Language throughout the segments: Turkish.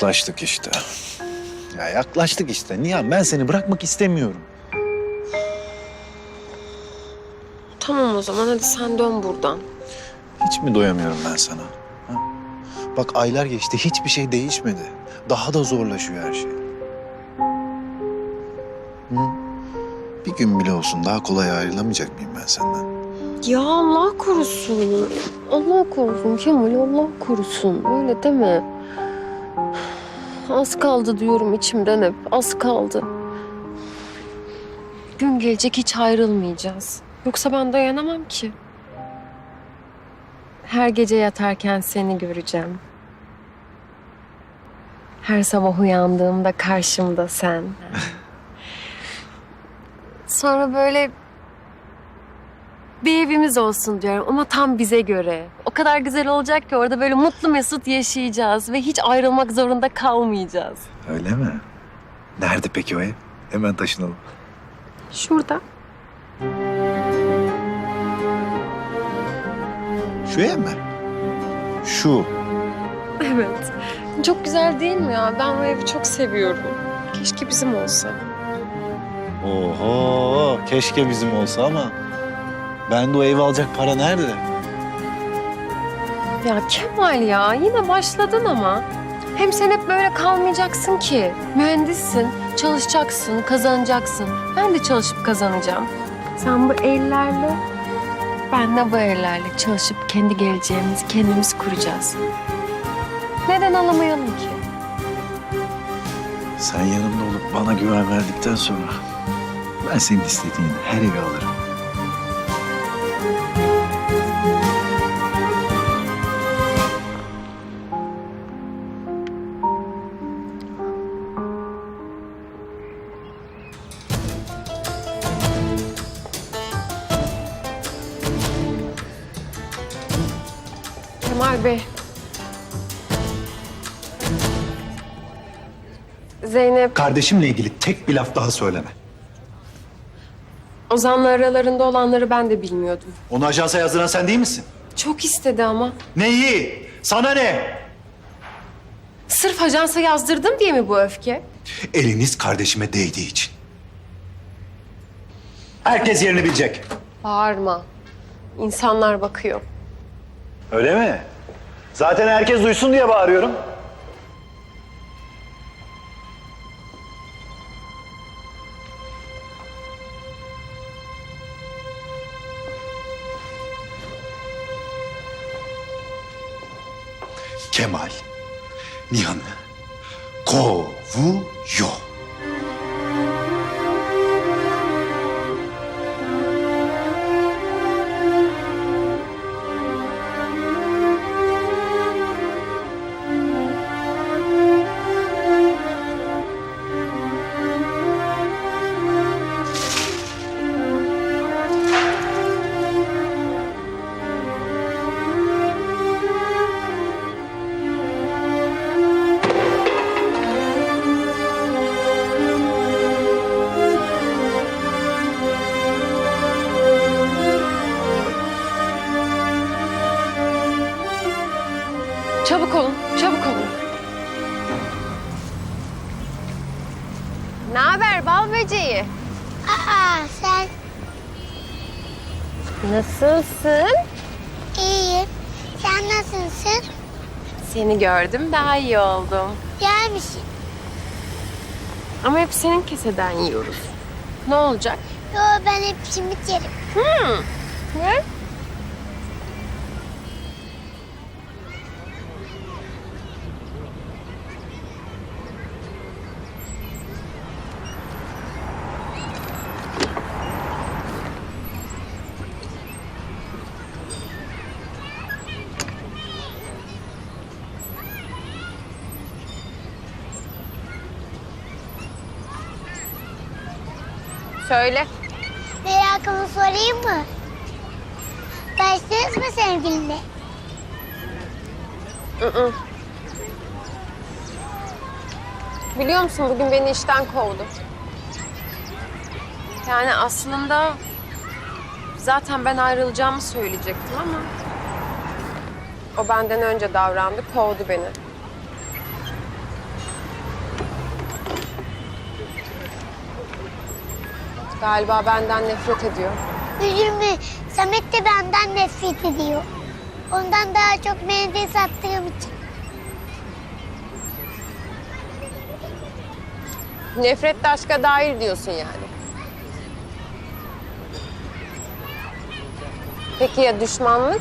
Yaklaştık işte. Ya yaklaştık işte. Nihan ben seni bırakmak istemiyorum. Tamam o zaman hadi sen dön buradan. Hiç mi doyamıyorum ben sana? ha? Bak aylar geçti hiçbir şey değişmedi. Daha da zorlaşıyor her şey. Hı? Bir gün bile olsun daha kolay ayrılamayacak mıyım ben senden? Ya Allah korusun. Allah korusun Kemal Allah korusun. Öyle deme. Az kaldı diyorum içimden hep. Az kaldı. Gün gelecek hiç ayrılmayacağız. Yoksa ben dayanamam ki. Her gece yatarken seni göreceğim. Her sabah uyandığımda karşımda sen. Sonra böyle bir evimiz olsun diyorum ama tam bize göre. O kadar güzel olacak ki orada böyle mutlu mesut yaşayacağız ve hiç ayrılmak zorunda kalmayacağız. Öyle mi? Nerede peki o ev? Hemen taşınalım. Şurada. Şu ev mi? Şu. Evet. Çok güzel değil mi ya? Ben bu evi çok seviyorum. Keşke bizim olsa. Oho, keşke bizim olsa ama ben de o evi alacak para nerede? Ya Kemal ya yine başladın ama. Hem sen hep böyle kalmayacaksın ki. Mühendissin, çalışacaksın, kazanacaksın. Ben de çalışıp kazanacağım. Sen bu ellerle, ben de bu ellerle çalışıp kendi geleceğimizi kendimiz kuracağız. Neden alamayalım ki? Sen yanımda olup bana güven verdikten sonra ben senin istediğin her evi alırım. Kemal Bey. Zeynep, Kardeşimle ilgili tek bir laf daha söyleme. Ozan'la aralarında olanları ben de bilmiyordum. Onu ajansa yazdıran sen değil misin? Çok istedi ama. Neyi? Sana ne? Sırf ajansa yazdırdım diye mi bu öfke? Eliniz kardeşime değdiği için. Herkes yerini bilecek. Bağırma. İnsanlar bakıyor. Öyle mi? Zaten herkes duysun diye bağırıyorum. Kemal Nihan'ı gördüm daha iyi oldum. Yer misin? Ama hep senin keseden yiyoruz. Ne olacak? Yo ben hep simit yerim. Ne? Söyle. Merakımı sorayım mı? Başladınız mı sevgilinle? Hı-hı. Biliyor musun bugün beni işten kovdu. Yani aslında zaten ben ayrılacağımı söyleyecektim ama o benden önce davrandı, kovdu beni. Galiba benden nefret ediyor. Üzülme. Samet de benden nefret ediyor. Ondan daha çok mendil sattığım için. Nefret de aşka dair diyorsun yani. Peki ya düşmanlık?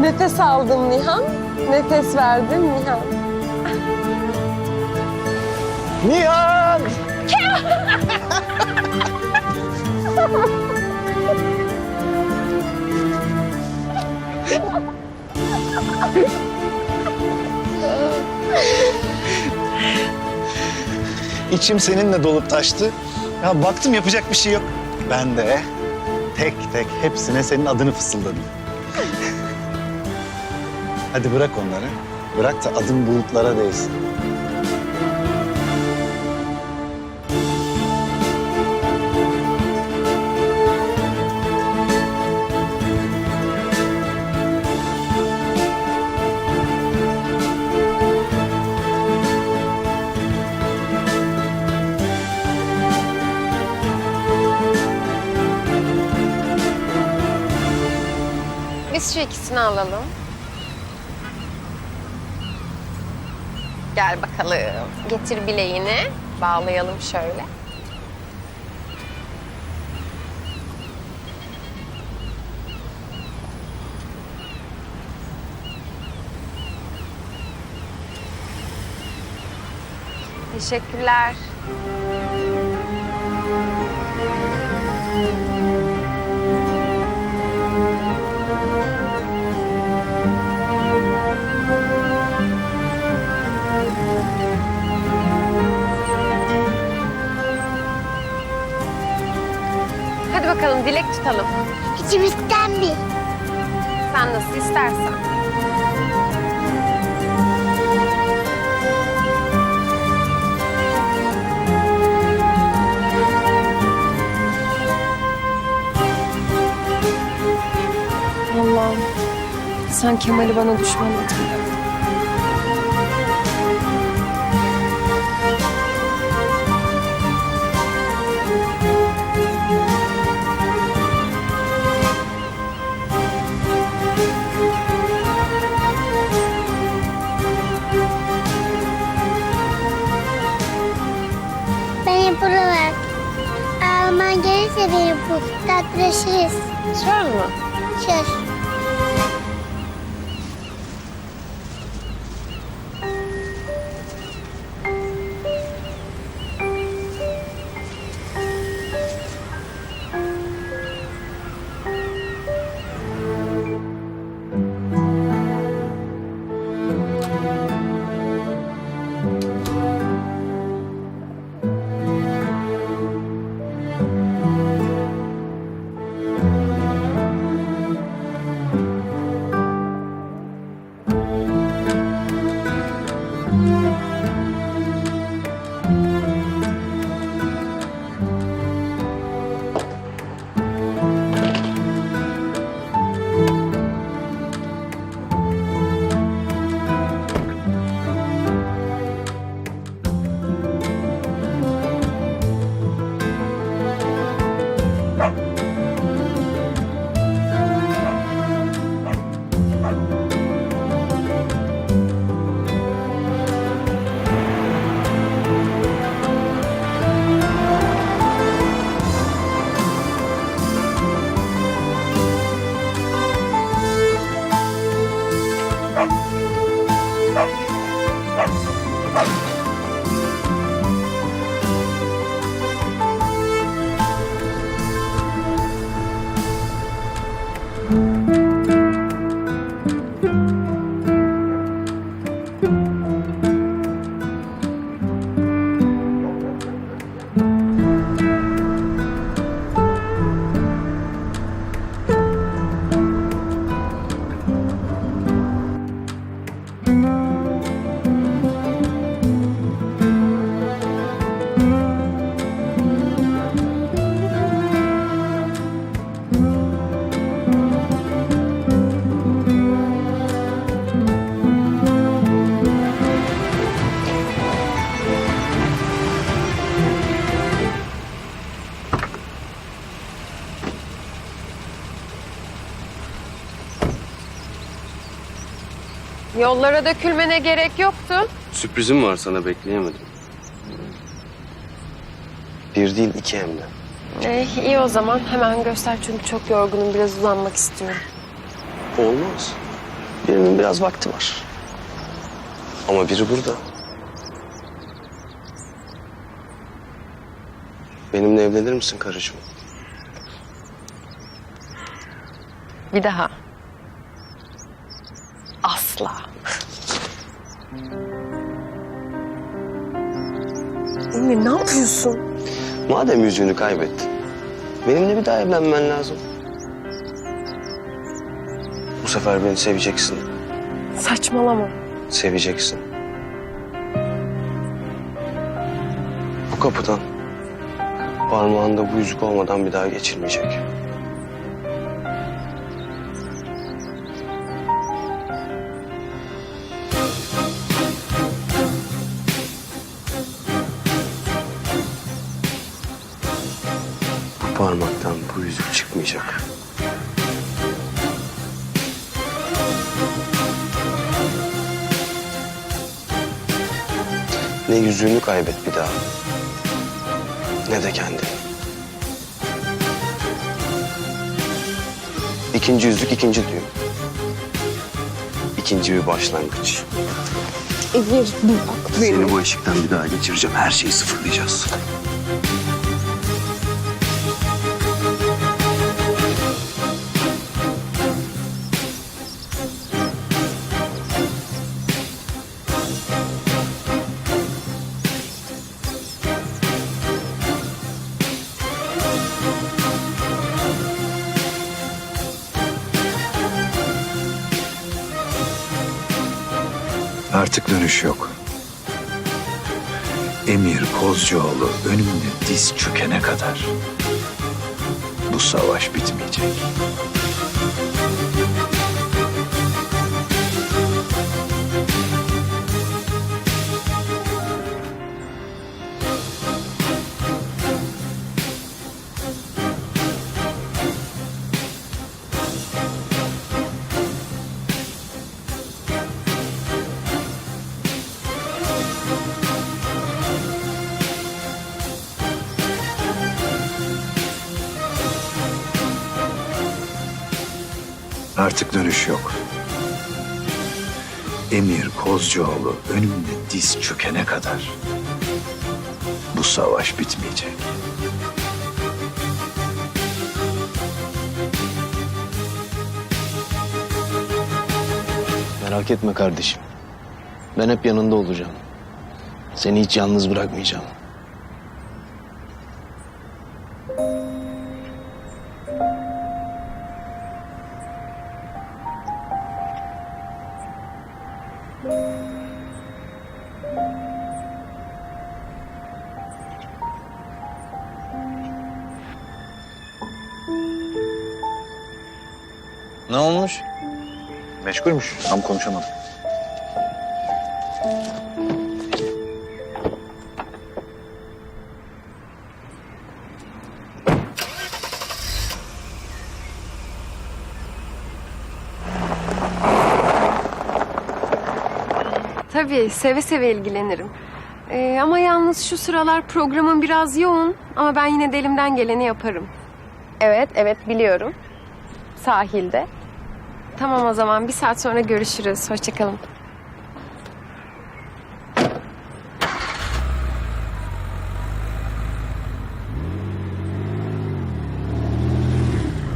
Nefes aldım Nihan. Nefes verdim Nihan. Nihan! İçim seninle dolup taştı. Ya baktım yapacak bir şey yok. Ben de tek tek hepsine senin adını fısıldadım. Hadi bırak onları. Bırak da adım bulutlara değsin. Biz şu ikisini alalım. Gel bakalım. Getir bileğini. Bağlayalım şöyle. Teşekkürler. Bakalım dilek tutalım. İçimizden bir. Sen nasıl istersen. Allah'ım sen Kemal'i bana düşman etme. Gelirse beni bul. Tatlılaşırız. Söz mü? Söz. Yollara dökülmene gerek yoktu. Sürprizim var sana bekleyemedim. Bir değil iki hem de. Ee, iyi o zaman hemen göster çünkü çok yorgunum biraz uzanmak istiyorum. Olmaz. Birinin biraz vakti var. Ama biri burada. Benimle evlenir misin karıcığım? Bir daha. Asla. Emre ne yapıyorsun? Madem yüzüğünü kaybettin, benimle bir daha evlenmen lazım. Bu sefer beni seveceksin, Saçmalama. seveceksin. Bu kapıdan parmağında bu yüzük olmadan bir daha geçilmeyecek. Parmaktan bu yüzük çıkmayacak. Ne yüzüğünü kaybet bir daha. Ne de kendini. İkinci yüzük ikinci düğüm. İkinci bir başlangıç. Emir bak Seni bu eşikten bir daha geçireceğim. Her şeyi sıfırlayacağız. Dönüş yok. Emir Kozcuoğlu önümde diz çökene kadar bu savaş bitmeyecek. Artık dönüş yok. Emir Kozcuoğlu önümde diz çökene kadar bu savaş bitmeyecek. Merak etme kardeşim. Ben hep yanında olacağım. Seni hiç yalnız bırakmayacağım. Meşgulmüş. Tam konuşamadım. Tabii seve seve ilgilenirim. Ee, ama yalnız şu sıralar programım biraz yoğun ama ben yine de elimden geleni yaparım. Evet, evet biliyorum. Sahilde. Tamam o zaman bir saat sonra görüşürüz. Hoşçakalın.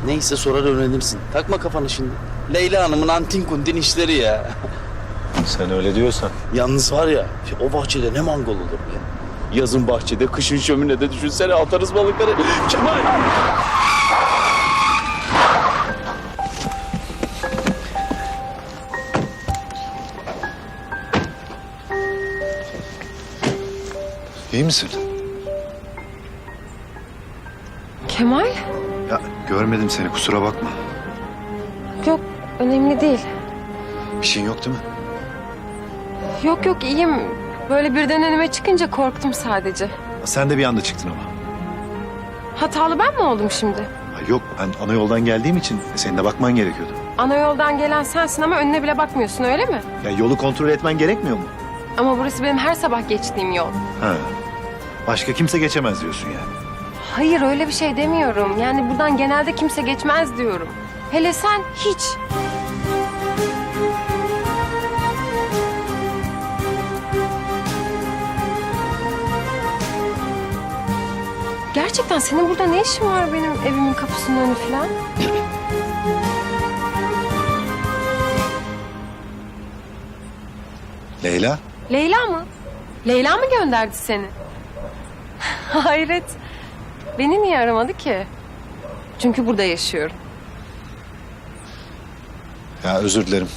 Neyse sorar öğrenirsin. Takma kafanı şimdi. Leyla Hanım'ın antin kuntin işleri ya. Sen öyle diyorsan. Yalnız var ya o bahçede ne mangal olur be. Yazın bahçede, kışın şöminede düşünsene atarız balıkları. Kemal! İyi misin? Kemal? Ya görmedim seni kusura bakma. Yok, önemli değil. Bir şeyin yok değil mi? Yok yok iyiyim. Böyle birden önüme çıkınca korktum sadece. Sen de bir anda çıktın ama. Hatalı ben mi oldum şimdi? Ha, yok ben ana yoldan geldiğim için senin de bakman gerekiyordu. Ana yoldan gelen sensin ama önüne bile bakmıyorsun öyle mi? Ya yolu kontrol etmen gerekmiyor mu? Ama burası benim her sabah geçtiğim yol. Ha. Başka kimse geçemez diyorsun yani. Hayır öyle bir şey demiyorum. Yani buradan genelde kimse geçmez diyorum. Hele sen hiç. Gerçekten senin burada ne işin var benim evimin kapısının önü falan? Leyla? Leyla mı? Leyla mı gönderdi seni? Hayret. Beni niye aramadı ki? Çünkü burada yaşıyorum. Ya özür dilerim.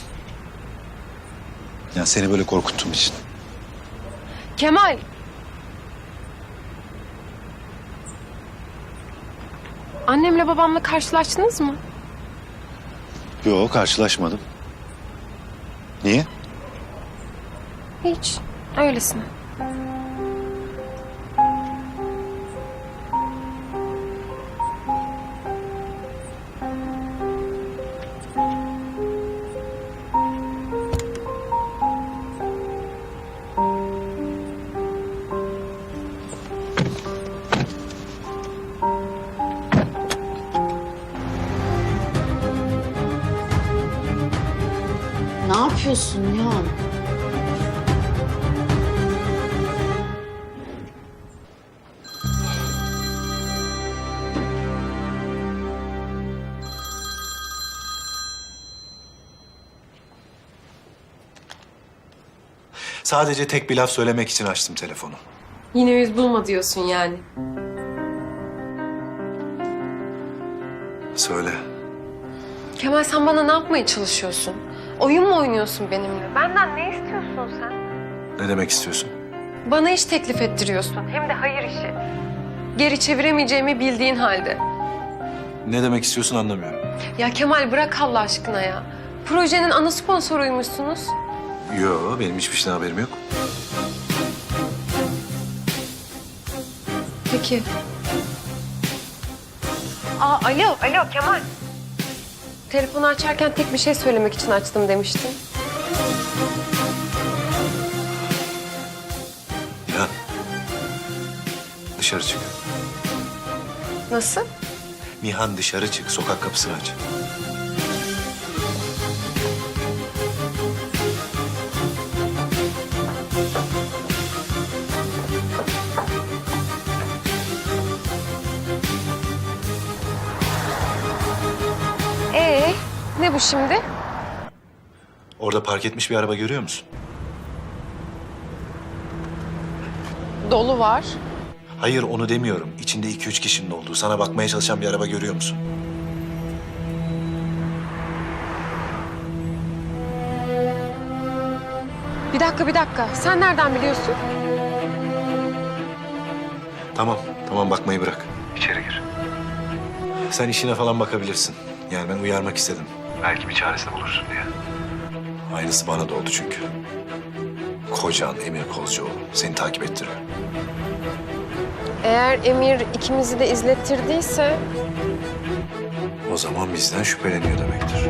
Ya seni böyle korkuttuğum için. Kemal. Annemle babamla karşılaştınız mı? Yok karşılaşmadım. Niye? Hiç. Öylesine. Yapıyorsun Nihan? Sadece tek bir laf söylemek için açtım telefonu. Yine yüz bulma diyorsun yani. Söyle. Kemal sen bana ne yapmaya çalışıyorsun? Oyun mu oynuyorsun benimle? Benden ne istiyorsun sen? Ne demek istiyorsun? Bana iş teklif ettiriyorsun. Hem de hayır işi. Geri çeviremeyeceğimi bildiğin halde. Ne demek istiyorsun anlamıyorum. Ya Kemal bırak Allah aşkına ya. Projenin ana sponsoruymuşsunuz. Yo benim hiçbir şeyden haberim yok. Peki. Aa, alo, alo Kemal. Telefonu açarken tek bir şey söylemek için açtım demiştin. Ya. Dışarı çık. Nasıl? Nihan dışarı çık. Sokak kapısını aç. Bu şimdi? Orada park etmiş bir araba görüyor musun? Dolu var. Hayır onu demiyorum. İçinde iki üç kişinin olduğu, sana bakmaya çalışan bir araba görüyor musun? Bir dakika, bir dakika. Sen nereden biliyorsun? Tamam, tamam bakmayı bırak. İçeri gir. Sen işine falan bakabilirsin. Yani ben uyarmak istedim. Belki bir çaresini bulursun diye. Aynısı bana da oldu çünkü. Kocan Emir Kozcuoğlu seni takip ettiriyor. Eğer Emir ikimizi de izlettirdiyse... O zaman bizden şüpheleniyor demektir.